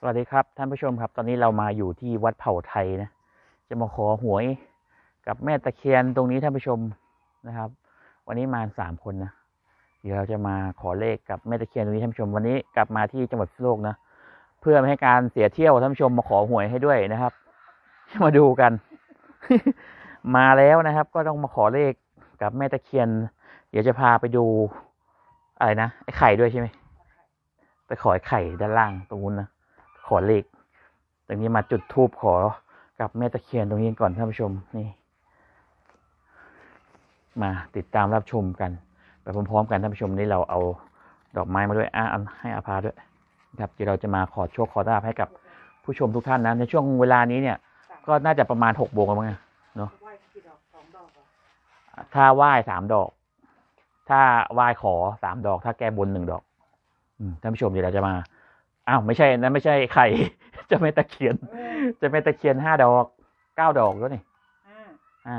สวัสดีครับท่านผู้ชมครับ ตอนนี้เรามาอยู่ที่วัดเผ่าไทยนะ จะมาขอหวยกับแม่ตะเคียนตรงนี้ท่านผู้ชมนะครับ วันนี้มาสามคนนะเดี๋ยวเราจะมาขอเลขกับแม่ตะเคียนตรงนี้ท่านผู้ชม วันนี้กลับมาที่จังหวัดพิษณุโลกนะเพื่อไม่ให้การเสียเที่ยวท่านผู้ชมมาขอหวยให้ด้วยนะครับ มาดูกัน มาแล้วนะครับ ก็ต้องมาขอเลขกับแม่ตะเคียน เดี๋ยวจะพาไปดูอะไรนะไอ้ไข่ด้วยใช่ไหมไปขอไอ้ไข่ด้านล่างตรงนู้นนะ ขอเลขตรงนี้มาจุดทูบขอกับแม่ตะเคียนตรงนี้ก่อนท่านผู้ชมนี่มาติดตามรับชมกันไปพร้อมๆกันท่านผู้ชมนี่เราเอาดอกไม้มาด้วยอะเอาให้อาภาด้วยครับที่เราจะมาขอโชคขอลาบให้กับผู้ชมทุกท่านนะในช่วงเวลานี้เนี่ย ก็น่าจะประมาณหกโมงแล้วมั้งเนี่ยไหว้กี่ดอกสองดอกเหรอถ้าไหว้สามดอก ถ้าไหว้ขอสามดอก ถ้าแก้บนหนึ่งดอกท่านผู้ชมเดี๋ยวเราจะมา อ้าวไม่ใช่นั่นไม่ใช่ไข่เจะไม่ตะเคียนเออเจะไม่ตะเคียนห้าดอกเก้าดอกแล้วนี่อ่าอ่า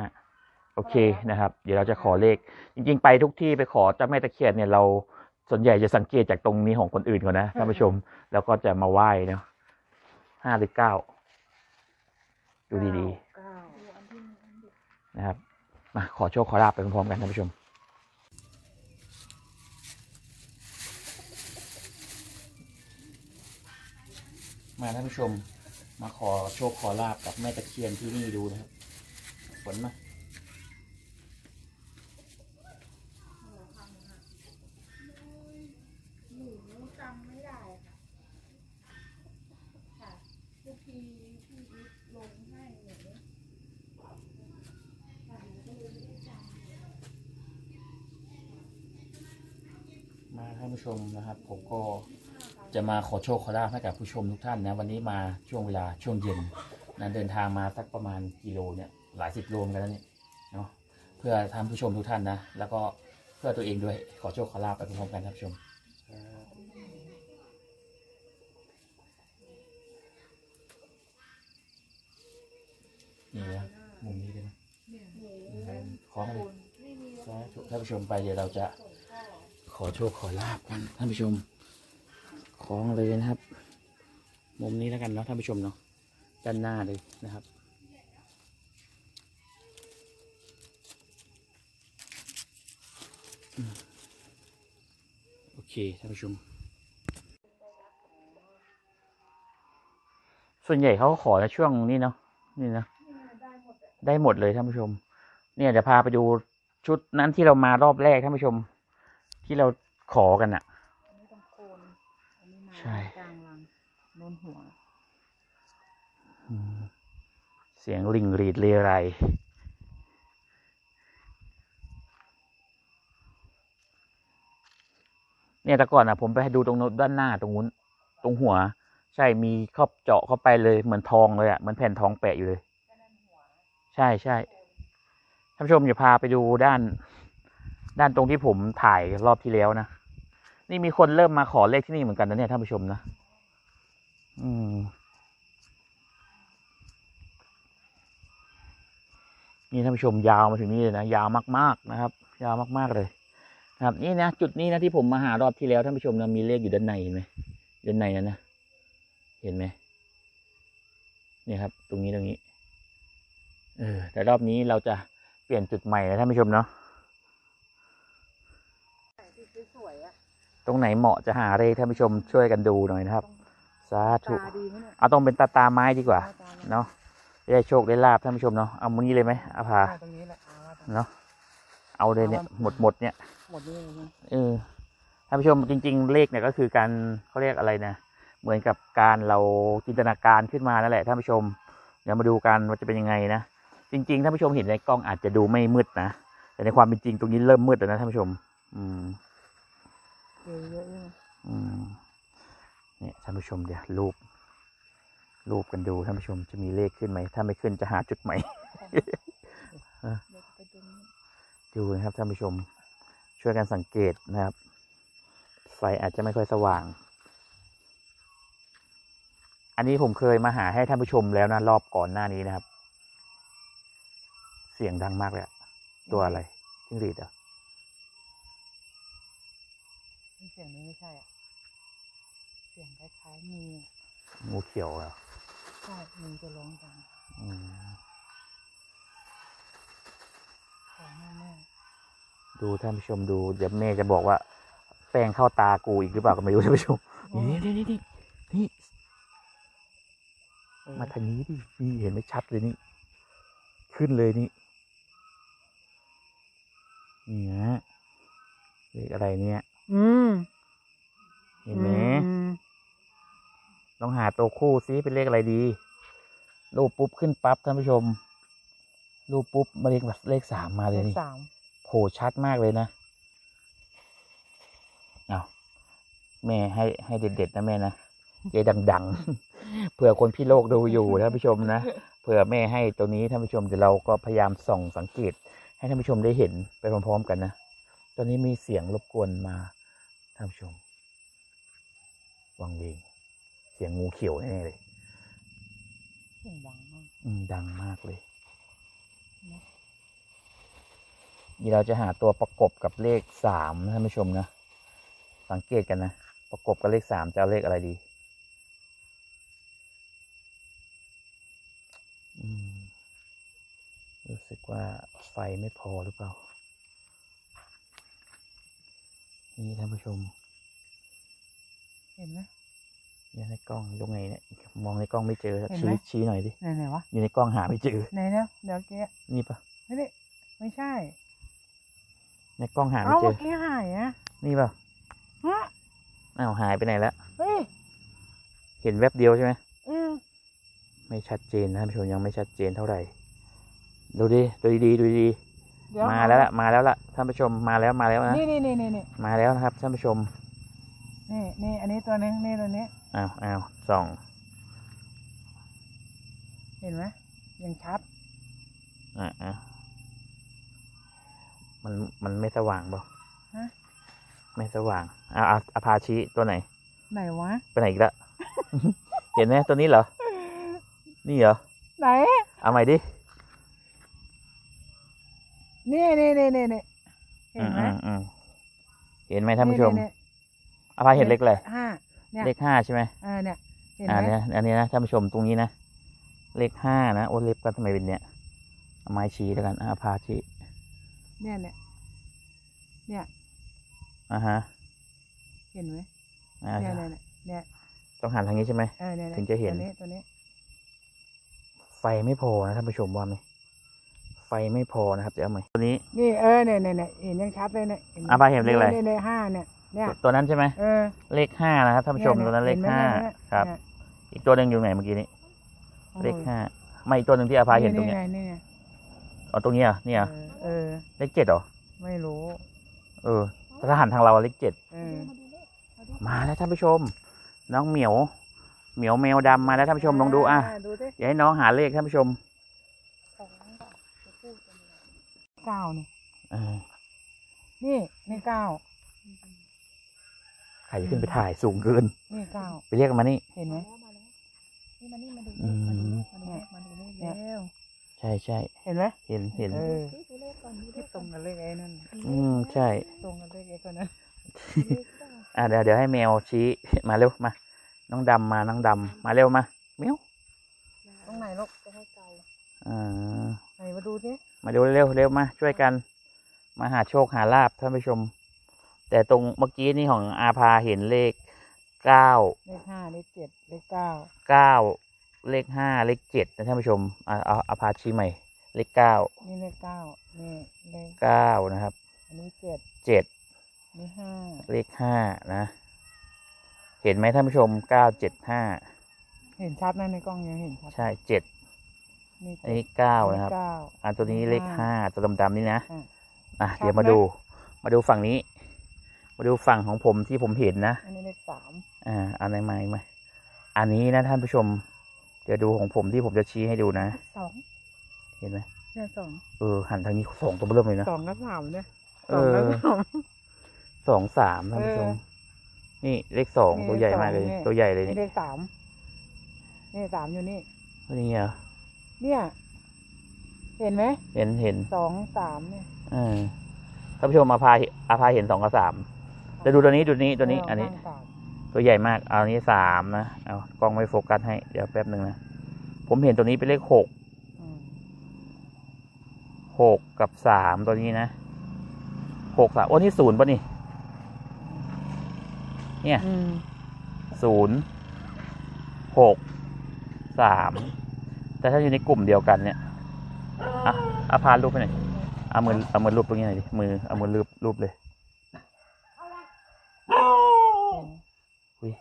โอเคนะครับ เดี๋ยวเราจะขอเลข จริง ๆ ไปทุกที่ไปขอเจ้าแม่ตะเคียนเนี่ยเราส่วนใหญ่จะสังเกตจากตรงนี้ของคนอื่นก่อนนะท่านผู้ชม แล้วก็จะมาไหว้เนาะห้าหรือเก้าดูดีเก้าๆนะครับมาขอโชคขอลาบไปพร้อมๆกันท่านผู้ชม มาท่านผู้ชมมาขอโชคขอลาบกับแม่ตะเคียนที่นี่ดูนะครับฝนมามาท่านผู้ชมนะครับ ผมก็ จะมาขอโชคขอลาบให้กับผู้ชมทุกท่านนะวันนี้มาช่วงเวลาช่วงเย็นนะเดินทางมาสักประมาณกิโลเนี่ยหลายสิบโลเหมือนกันแล้วเนี่ยเนาะเพื่อท่านผู้ชมทุกท่านนะ แล้วก็เพื่อตัวเองด้วยขอโชคขอลาบไปพร้อมๆกันท่านผู้ชมนี่นะมุมนี้ด้วยนะหนูขอให้ไม่มีสาธุท่านผู้ชมไปเดี๋ยวเราจะขอโชคขอลาบกันท่านผู้ชม ของเลยนะครับ มุมนี้แล้วกันเนาะท่านผู้ชมเนาะด้านหน้าเลยนะครับ โอเคท่านผู้ชม ส่วนใหญ่เขาขอในช่วงนี้เนาะนี่นะได้หมดอะได้หมดเลยท่านผู้ชม เนี่ยเดี๋ยวพาไปดูชุดนั้นที่เรามารอบแรกท่านผู้ชม ที่เราขอกันอะ อันนี้ต้องโคนอันนี้มา ใช่ กลางรังโนนหัวอืมเสียงลิงรีดเรไรเนี่ยแต่ก่อนอะผมไปให้ดูตรงโน้นด้านหน้าตรงนู้น ตรงหัว ใช่มีเข้าเจาะเข้าไปเลยเหมือนทองเลยอะเหมือนแผ่นทองแปะอยู่เลย ใช่ใช่ท่านผู้ชมอย่าพาไปดูด้าน ด้านตรงที่ผมถ่ายรอบที่แล้วนะ นี่มีคนเริ่มมาขอเลขที่นี่เหมือนกันนะเนี่ยท่านผู้ชมนะ อืม นี่ท่านผู้ชมยาวมาถึงนี่เลยนะยาวมากๆนะครับ ยาวมากๆเลยนะครับนี่นะจุดนี้นะที่ผมมาหารอบที่แล้วท่านผู้ชมนะมีเลขอยู่ด้านในเห็นไหมด้านในนั้นนะเห็นไหมเนี่ยครับ ตรงนี้ตรงนี้ เออแต่รอบนี้เราจะเปลี่ยนจุดใหม่นะท่านผู้ชมเนาะ ที่สวยๆอะ ต รงไหนเหมาะจะหาเลขท่านผู้ชมช่วยกันดูหน่อยนะครับ สาธุ ตาดีไหมเนี่ยเอาตรงเป็นตาตาไม้ดีกว่าตาเนี่ยเนาะจะได้โชคได้ลาบท่านผู้ชมเนาะ เอามุนี้เลยไหมอาภา ตรงนี้แหละเอาละเนาะ เอาเลยเนี่ยหมดหมดเนี่ย หมดนี่เลยนะเออท่านผู้ชมจริง ๆ เลขเนี่ยก็คือการเขาเรียกอะไรนะ เหมือนกับการเราจินตนาการขึ้นมานั่นแหละท่านผู้ชม เดี๋ยวมาดูกันว่าจะเป็นยังไงนะ จริง ๆท่านผู้ชมเห็นในกล้องอาจจะดูไม่มืดนะ แต่ในความเป็นจริงตรงนี้เริ่มมืดแล้วนะท่านผู้ชม อืม เจอเยอะใช่ไหมอืมเนี่ยท่านผู้ชมเดี๋ยวรูปรูปกันดูท่านผู้ชมจะมีเลขขึ้นไหม ถ้าไม่ขึ้นจะหาจุดใหม่ เดี๋ยวจะไปดูนี่ดูนะครับท่านผู้ชม ช่วยกันสังเกตนะครับ ไฟอาจจะไม่ค่อยสว่าง อันนี้ผมเคยมาหาให้ท่านผู้ชมแล้วนะรอบก่อนหน้านี้นะครับ เสียงดังมากเลยอะตัวอะไรจิ้งหรีดเหรอ่ เสียงนี้ไม่ใช่อะ เสียงคล้ายๆงูอะงูเขียวเหรอใช่มันจะร้องดังอืมของแม่แม่ดูท่านผู้ชมดูเดี๋ยวแม่จะบอกว่า แป้งเข้าตากูอีกหรือเปล่าก็ไม่รู้ท่านผู้ชมนี่นี่นี่นี่นี่เออมาทางนี้ดินี่เห็นไม่ชัดเลยนี่ ขึ้นเลยนี่นี่นะเลขอะไรเนี่ย อืมเห็นไหมอืมลองหาตัวคู่ซิเป็นเลขอะไรดี รูปปุ๊บขึ้นปั๊บท่านผู้ชม รูปปุ๊บมาเลขเลขสามมาเลยเลนี่ขสามโผล่ชัดมากเลยนะ เอาแม่ให้ให้เด็ดๆนะแม่นะเจดัง ๆ เผื่อคนพี่โลกดูอยู่ท่านผู้ชมนะเผื่อแม่ให้ตัวนี้ท่านผู้ชมเดี๋ยวเราก็พยายามส่องสังเกต ให้ท่านผู้ชมได้เห็นไปพร้อมๆกันนะตอนนี้มีเสียงรบกวนมา ท่านผู้ชม วังเวงเสียงงูเขียวแน่ๆเลยเสียงดังมากอืมดังมากเลยนี่เราจะหาตัวประกบกับเลขสามนะท่านผู้ชมนะ สังเกตกันนะ ประกบกับเลขสามจะเอาเลขอะไรดีอืมรู้สึกว่าไฟไม่พอหรือเปล่า นี่ท่านผู้ชม เห็นไหมเนี่ยในกล้องยกไงเนี่ยมองในกล้องไม่เจอเห็นชี้ไหมชี้หน่อยดิไหนไหนวะอยู่ในกล้องหาไม่เจอ ไหนเนี่ยเดี๋ยวแกนี่ปะไม่ได้ไม่ใช่ ในกล้องหาไม่เอ้าเจเมื่ออ กี้หายอะนี่ปะฮะอ้าวหายไปไหนแล้ว เฮ้ยเห็นแวบเดียวใช่ไหมอืมไม่ชัดเจนนะท่านผู้ชมยังไม่ชัดเจนเท่าไหร่ ดูดิดูดีๆดูดีเดี๋ยวๆ มาแล้วล่ะมาแล้วล่ะท่านผู้ชมมาแล้วมาแล้วนะนี่นี่นี่นี่นี่มาแล้วนะครับท่านผู้ชม นี่นี่อันนี้ตัวนึงนี่ตัวนี้อ้าวอ้าวส่อง เห็นไหมยังชัดอะอะมันมันไม่สว่างเปล่าฮะไม่สว่างเอาเอาอาพาชิตัวไหน ไหนวะไปไหนอีกละเห็นไหมตัวนี้เหรอ นี่เหรอ ไหน เอาใหม่ดิ นี่นี่นี่นี่นี่เห็นไหมอืมอืมเห็นไหมท่านผู้ชมนี่อาพาเห็นเลขอะไรห้าเนี่ยเลขห้าใช่ไหมเออเนี่ยเห็นอ่าไหมเนี่ยอันนี้นะท่านผู้ชมตรงนี้นะเลขห้านะโอ้เล็บกันทำไมเป็นเนี่ยเอาไม้ชี้แล้วกันอาพาชี้เนี่ยเนี่ยเนี่ยอ่าฮะเห็นไหมอ่าเนี่ยเนี่ยเนี่ยเนี่ยต้องหันทางนี้ใช่ไหมเออเนี่ยถึงจะเห็นตัวนี้ตัวนี้ไฟไม่พอนะท่านผู้ชมว่าไหม ไฟไม่พอนะครับจะเอาไหมตัวนี้ นี่เออเนี่ยเนี่ยเนี่ยเห็นยังชัดเลยเนี่ยไหมอะป้าเห็นเลขอะไร เนี่ยเนี่ยห้าเนี่ยเนี่ยตัวนั้นใช่ไหมเออเลขห้านะครับท่านผู้ชมยตัวนั้นเลขห็ไมห้าเนี่ยครับเนี่ยอีกตัวหนึ่งอยู่ไหนเมื่อกี้นี้โอ้โเลขห้าไม่อีกตัวหนึ่งที่อาภาเห็นตรงเนี้ยไนี่ไงอ๋อตรงนี้อะนี่อะเออเออ เลขเจ็ดเหรอ ไม่รู้ เออแต่ถ้าหันทางเราอะเลขเจ็ดเออมาดูเลขมาดูมาแล้วท่านผู้ชม น้องเหมียว เหมียวแมวดำมาแล้วท่านผู้ชมลองดูอะดูดิอย่าให้น้องหาเลขท่านผู้ชม ของก่อนจะพูดกันเลย เก้านี่เออนี่นี่เก้าใครจะขึ้นไปถ่ายสูงเกิน นี่เก้าไปเรียกมันมานี่ เห็นไหมมาแล้วนี่มานี่มาดูอืเลขมมาดูเลขมาดูเลขเนี่ยเร็วใช่ใช่เห็นไหมเห็นเห็น เออดูเลขก่อนดูเลที่ขตรงกับเลขไอ้นั่นอืมใช่ ตรงกับเลขไอ้คนนั้นเลขเก้าอะเดี๋ยวเดี๋ยวให้แมวชี้ มาเร็วมา น้องดำมาน้องดำมาเร็วมาเมียวตรงไหนลูกจะให้เกาอ่าไหนมาดูสิ มาดูเร็วเร็วมาช่วยกัน มาหาโชคหาลาบท่านผู้ชม แต่ตรงเมื่อกี้นี่ของอาภาเห็นเลขเก้าเลขห้าเลขเจ็ดเลขเก้าเก้าเลขห้าเลขเจ็ดนะท่านผู้ชมอ่าเอาอาภาชี้ใหม่ เลขเก้านี่เลขเก้านี่เลขเก้านะครับ อันนี้เจ็ดเจ็ดนี่ห้าเลขห้านะ เห็นไหมท่านผู้ชมเก้าเจ็ดห้าเห็นชัดนะในกล้องยังเห็นชัดใช่เจ็ด นี่อันนี้เก้านะครับ เก้า อ่าตัวนี้เลขห้าตัวดำๆนี่นะอะอะชัดเดี๋ยวมาไหมดู มาดูฝั่งนี้ มาดูฝั่งของผมที่ผมเห็นนะ อันนี้เลขสามอ่าอันไหนมาอีกไหมอันนี้นะท่านผู้ชม เดี๋ยวดูของผมที่ผมจะชี้ให้ดูนะ สองเห็นไหมเนี่ยสองเออหันทางนี้สองตัวเริ่มเลยนะ สองกับสามเนี่ยเอสองอกับสาม สองสามท่านผู้ชม เออนี่เลขสองนี่ตัวใหญ่มากเลย เลขสองตัวใหญ่เลยนี่นี่เลขสามนี่สามอยู่นี่ ตัวนี้เหรอ เนี่ย เห็นไหมเห็นเห็นสองสามเนี่ยเออท่านผู้ชมอาภาอาภาเห็นสองกับสามแต่ดูตัวนี้ดูนี้ตัวนี้เอันนี้ข้างสามตัวใหญ่มาก เอาอันนี้สามนะเอากล้องไม่โฟกัสให้เดี๋ยวแป๊บหนึ่งนะผมเห็นตัวนี้เป็นเลขหกอืมหกกับสามตัวนี้นะหกสามโอ้นี่ศูนย์ป่ะนี่ เนี่ยอืมศูนย์หกสาม แต่ถ้าอยู่ในกลุ่มเดียวกันเนี่ยอะอาพารูปไปหน่อยเอามือเอามือรูปตรงนี้หน่อยดิมือเอามือรูปรูปเลยอุ้ย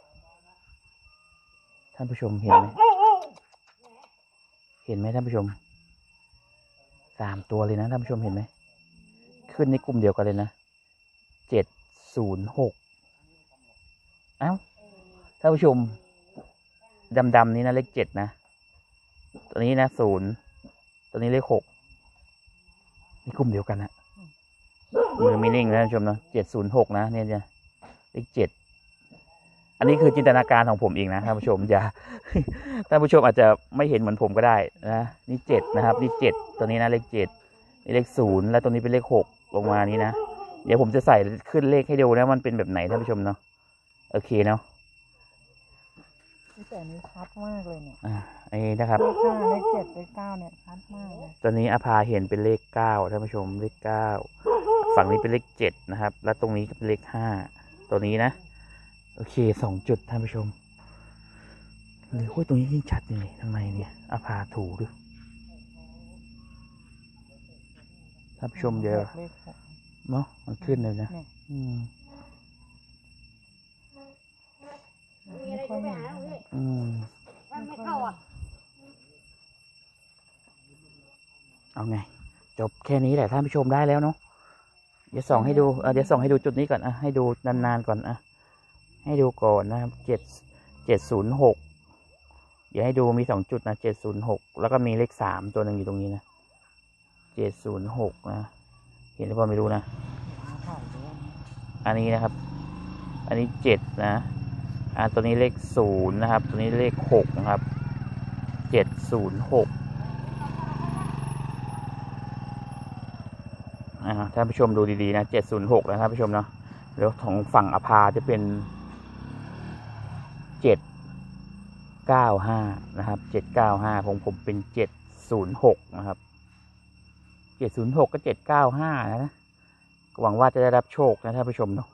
ท่านผู้ชมเห็นไหมเห็นไหมท่านผู้ชมสามตัวเลยนะท่านผู้ชมเห็นไหมขึ้นในกลุ่มเดียวกันเลยนะเจ็ดศูนย์หกเอ้าท่านผู้ชมดำๆนี้นะเลขเจ็ดนะ ตัวนี้นะศูนย์ตัวนี้เลขหกนี่กลุ่มเดียวกันนะมือไม่นิ่งนะท่านผู้ชมเนาะเจ็ดศูนย์หกนะเนี่ยเนี่ยเลขเจ็ดอันนี้คือจินตนาการของผมเองนะท่านผู้ชมอย่าท่านผู้ชมอาจจะไม่เห็นเหมือนผมก็ได้นะนี่เจ็ดนะครับ นี่เจ็ดตัวนี้นะเลขเจ็ดนี่เลขศูนย์แล้วตัวนี้เป็นเลขหกลงมานี้นะเดี๋ยวผมจะใส่ขึ้นเลขให้ดูนะมันเป็นแบบไหนท่านผู้ชมเนาะโอเคเนาะ แต่อันนี้ชัดมากเลยเนี่ยอ่าอันนี้นะครับ เลขห้าเลขเจ็ดเลขเก้าเนี่ยชัดมากเลยตัวนี้อาภาเห็นเป็นเลขเก้าท่านผู้ชมเลขเก้าฝั่งนี้เป็นเลขเจ็ดนะครับ แล้วตรงนี้ก็เป็นเลขห้าตัวนี้นะ โอเคสองจุดท่านผู้ชมเลยโอ้ยตรงนี้ยิ่งชัดเลยข้างในเนี่ยอาภาถูด้วยท่านผู้ชมเดี๋ยวเลขหกเนาะมันขึ้นเลยนะ เนี่ยอืม ไม่ค่อยเห็นเท่าไหร่อืมไม่เข้าอะ เอาไง จบแค่นี้แหละท่านผู้ชมได้แล้วเนาะเดี๋ยวส่องให้ดูเออเดี๋ยวส่องให้ดูจุดนี้ก่อนอะให้ดูนานๆก่อนอะให้ดูก่อนนะครับเจ็ดเจ็ดศูนย์หกเดี๋ยวให้ดูมีสองจุดนะเจ็ดศูนย์หกแล้วก็มีเลขสามตัวหนึ่งอยู่ตรงนี้นะเจ็ดศูนย์หกนะเห็นหรือเปล่าไม่รู้นะถ่ายด้วยอันนี้นะครับ อันนี้เจ็ดนะ อ่าตัวนี้เลขศูนย์นะครับ ตัวนี้เลขหกนะครับเจ็ดศูนย์หกอ่าท่านผู้ชมดูดีๆนะเจ็ดศูนย์หกนะท่านผู้ชมเนาะแล้วของฝั่งอภาจะเป็นเจ็ดเก้าห้านะครับเจ็ดเก้าห้าของผมเป็นเจ็ดศูนย์หกนะครับเจ็ดศูนย์หกก็เจ็ดเก้าห้านะหวังว่าจะได้รับโชคนะท่านผู้ชมเนาะ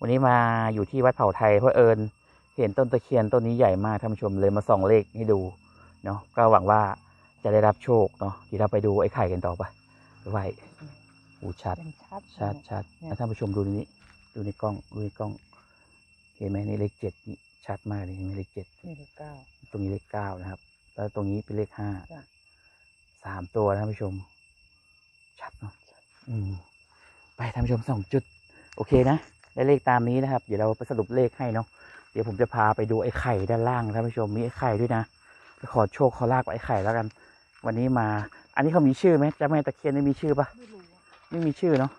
วันนี้มาอยู่ที่วัดเผ่าไทยเพราะเอิญเห็นต้นตะเคียนต้นนี้ใหญ่มากท่านผู้ชมเลยมาส่องเลขให้ดูเนาะก็หวังว่าจะได้รับโชคเนาะเดี๋ยวเราไปดูไอ้ไข่กันต่อไปไว้อูชัดเป็นชัดชัดชัดเนี่ยแล้วท่านผู้ชมดูในนี้ ดูในกล้องดูในกล้อง เห็นไหมนี่เลขเจ็ดนี่ชัดมากเลยเห็นไหมเลขเจ็ดนี่เลขเก้าตรงนี้เลขเก้านะครับ แล้วตรงนี้เป็นเลขห้าจ้ะสามตัวท่านผู้ชม ชัดเนาะอืมไปท่านผู้ชมสองจุด โอเคนะ ได้เลขตามนี้นะครับ เดี๋ยวเราไปสรุปเลขให้เนาะเดี๋ยวผมจะพาไปดูไอ้ไข่ด้านล่างท่านผู้ชมมีไอ้ไข่ด้วยนะไปขอโชคขอลาบกับไอ้ไข่แล้วกัน วันนี้มา อันนี้เขามีชื่อไหมเจ้าแม่ตะเคียนนี่มีชื่อปะไม่รู้อะไม่มีชื่อเนาะ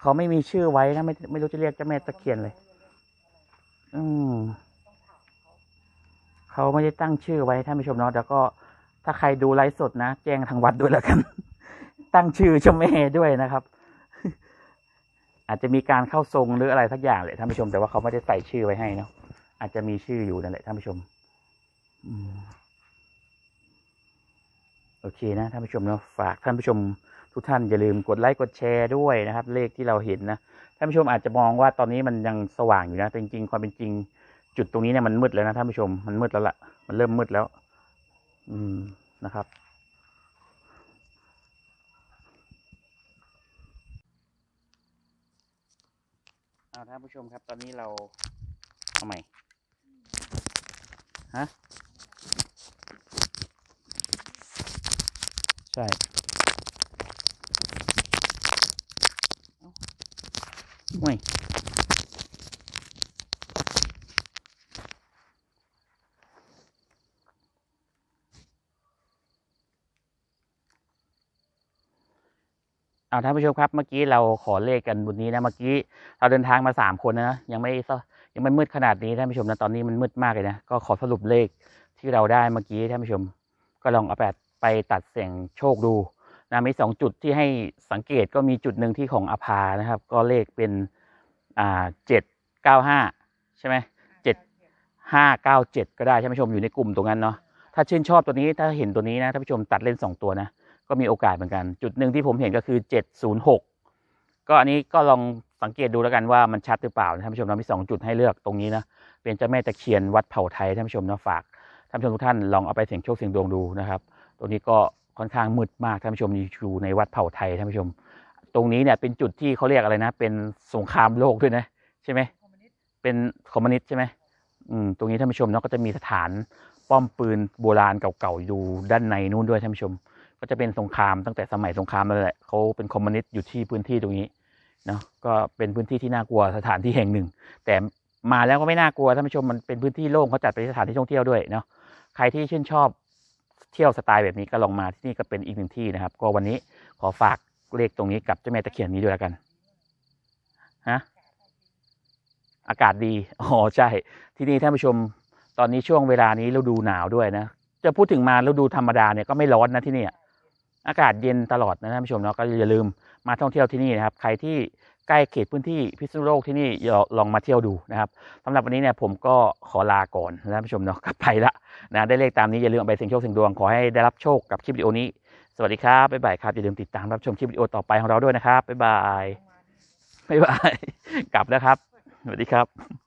เขาไม่มีชื่อไว้นะไม่ไม่รู้จะเรียกเจ้าแม่ตะเคียนเลย อืมเขาไม่ได้ตั้งชื่อไว้ท่านผู้ชมเนาะแล้วก็ถ้าใครดูไลฟ์สดนะ แจ้งทางวัดด้วยแล้วกัน ตั้งชื่อเจ้าแม่ด้วยนะครับ อาจจะมีการเข้าทรงหรืออะไรสักอย่างแหละท่านผู้ชม แต่ว่าเขาไม่ได้ใส่ชื่อไว้ให้เนาะอาจจะมีชื่ออยู่นั่นแหละท่านผู้ชมโอเคนะท่านผู้ชมเนาะฝากท่านผู้ชมทุกท่านอย่าลืมกดไลค์กดแชร์ด้วยนะครับ เลขที่เราเห็นนะท่านผู้ชมอาจจะมองว่าตอนนี้มันยังสว่างอยู่นะแต่จริงๆความเป็นจริง จุดตรงนี้เนี่ยมันมืดแล้วนะท่านผู้ชมมันมืดแล้วล่ะมันเริ่มมืดแล้ว อืมนะครับ เอาท่านผู้ชมครับ ตอนนี้เราเอาใหม่ฮะใช่เว้าห่วย เอาท่านผู้ชมครับ เมื่อกี้เราขอเลขกันบนนี้นะ เมื่อกี้เราเดินทางมาสามคนนะ ยังไม่ยังไม่มืดขนาดนี้ท่านผู้ชมนะ ตอนนี้มันมืดมากเลยนะ ก็ขอสรุปเลขที่เราได้เมื่อกี้ท่านผู้ชม ก็ลองเอาแบบไปตัดเสียงโชคดูนะมีสองจุดที่ให้สังเกตก็มีจุดหนึ่งที่ของอภานะครับ ก็เลขเป็นอ่าเจ็ดเก้าห้าใช่ไหมเจ็ดห้าเก้าเจ็ดก็ได้ท่านผู้ชมอยู่ในกลุ่มตรงนั้นเนาะ ถ้าชื่นชอบตัวนี้ถ้าเห็นตัวนี้นะท่านผู้ชมตัดเล่นสองตัวนะ ก็มีโอกาสเหมือนกัน จุดหนึ่งที่ผมเห็นก็คือเจ็ดศูนย์หกก็อันนี้ก็ลองสังเกตดูแล้วกันว่ามันชัดหรือเปล่านะท่านผู้ชมเรามีสองจุดให้เลือกตรงนี้นะเป็นเจ้าแม่ตะเคียนวัดเผ่าไทยท่านผู้ชมนะฝากท่านผู้ชมทุกท่านลองเอาไปเสี่ยงโชคเสี่ยงดวงดูนะครับตรงนี้ก็ค่อนข้างมืดมากท่านผู้ชมอยู่ในวัดเผ่าไทยท่านผู้ชม ตรงนี้เนี่ยเป็นจุดที่เขาเรียกอะไรนะ เป็นสงครามโลกด้วยนะใช่ไหมเป็นคอมมิวนิสต์ใช่ไหมอืมตรงนี้ท่านผู้ชมเนาะก็จะมีสถานป้อมปืนโบราณเก่าๆอยู่ด้านในนู้นด้วยท่านผู้ชม ก็จะเป็นสงครามตั้งแต่สมัยสงครามนั่นแหละเขาเป็นคอมมิวนิสต์อยู่ที่พื้นที่ตรงนี้เนาะก็เป็นพื้นที่ที่น่ากลัวสถานที่แห่งหนึ่ง แต่มาแล้วก็ไม่น่ากลัวท่านผู้ชมมันเป็นพื้นที่โล่งเขาจัดเป็นสถานที่ท่องเที่ยวด้วยเนาะใครที่ชื่นชอบเที่ยวสไตล์แบบนี้ก็ลองมาที่นี่ก็เป็นอีกหนึ่งที่นะครับ ก็วันนี้ขอฝากเลขตรงนี้กับเจ้าแม่ตะเคียนนี้ด้วยแล้วกันฮะอากาศดีอ๋อใช่ ที่นี่ท่านผู้ชมตอนนี้ช่วงเวลานี้ฤดูหนาวด้วยนะจะพูดถึงมาฤดูธรรมดาเนี่ยก็ไม่ร้อนนะที่นี่ อากาศเย็นตลอดนะท่านผู้ชมเนาะก็อย่าลืมมาท่องเที่ยวที่นี่นะครับ ใครที่ใกล้เขตพื้นที่พิษณุโลกที่นี่ลองมาเที่ยวดูนะครับสำหรับวันนี้เนี่ยผมก็ขอลาก่อนนะท่านผู้ชมเนาะกลับไปละนะได้เลขตามนี้อย่าลืมไปเสี่ยงโชคเสี่ยงดวงขอให้ได้รับโชคกับคลิปวิดีโอนี้ สวัสดีครับบ๊ายบายครับอย่าลืมติดตามรับชมคลิปวิดีโอต่อไปของเราด้วยนะครับบ๊ายบายบ๊ายบายกลับแล้วครับสวัสดีครับ